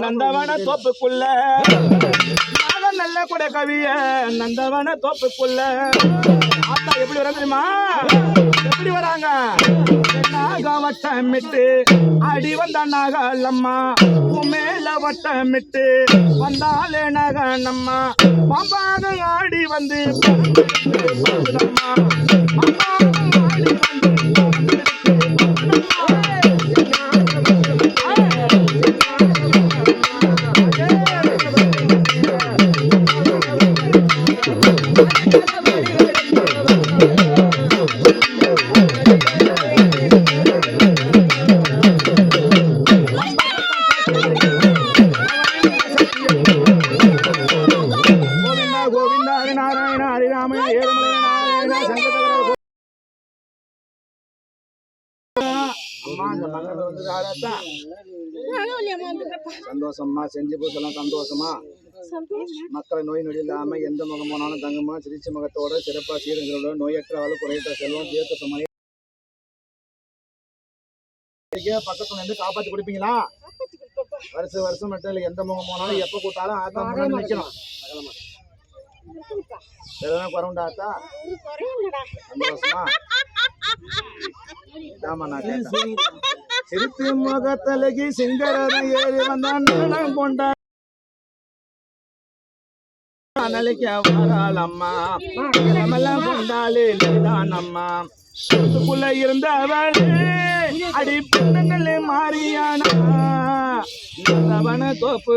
நந்தவன தோப்புக்குள்ள. நல்ல கூட கவிய நந்தவன தோப்புக்குள்ள. ஆத்தா எப்படி வர தெரியுமா? எப்படி வராங்க? வட்டமிட்டு அடி வந்த நாகலம்மா மேல வட்டமிட்டு வந்தாலே நக நம்ம பாம்பாக ஆடி வந்து சந்தோஷமா செஞ்சு பூசெல்லாம் சந்தோஷமா. மக்களை நோய் நொடி இல்லாம எந்த முகம் போனாலும் தங்கமா சிரிச்ச முகத்தோட சிறப்பா சீரங்களோட நோயற்ற ஆளு குறையற்ற செல்வம் தீர்க்க சுமையை பக்கத்துல இருந்து காப்பாத்தி கொடுப்பீங்களா? வருஷம் வருஷம் மட்டும் இல்ல எந்த முகம் போனாலும் எப்ப கூட்டாலும் ஆத்தா முன்னாடி நிக்கணும். எல்லாம் குறவுண்டா ஆத்தா சந்தோஷமா? ஆமா நான் கேட்டேன். சிரித்து முகத்தலகி சிங்கரன் ஏறி வந்தான் நானும் கொண்டா அனலைக்க வராள் அம்மா. நம்மெல்லாம் கொண்டாலே நீதான் அம்மா. வீட்டுக்குள்ள இருந்தவளே அடி பெண்ணங்களே மாறியானா. நந்தவன தோப்பு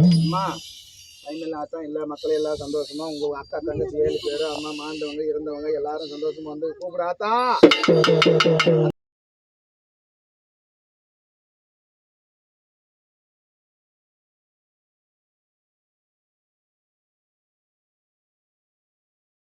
அம்மா டைமில் ஆட்டம் இல்லை மக்கள் எல்லாம் சந்தோஷமா? உங்க அக்கா தங்கச்சி ஏழு பேர் அம்மா மாண்டவங்க இருந்தவங்க எல்லாரும் சந்தோஷமா வந்து கூப்பிடாத்தா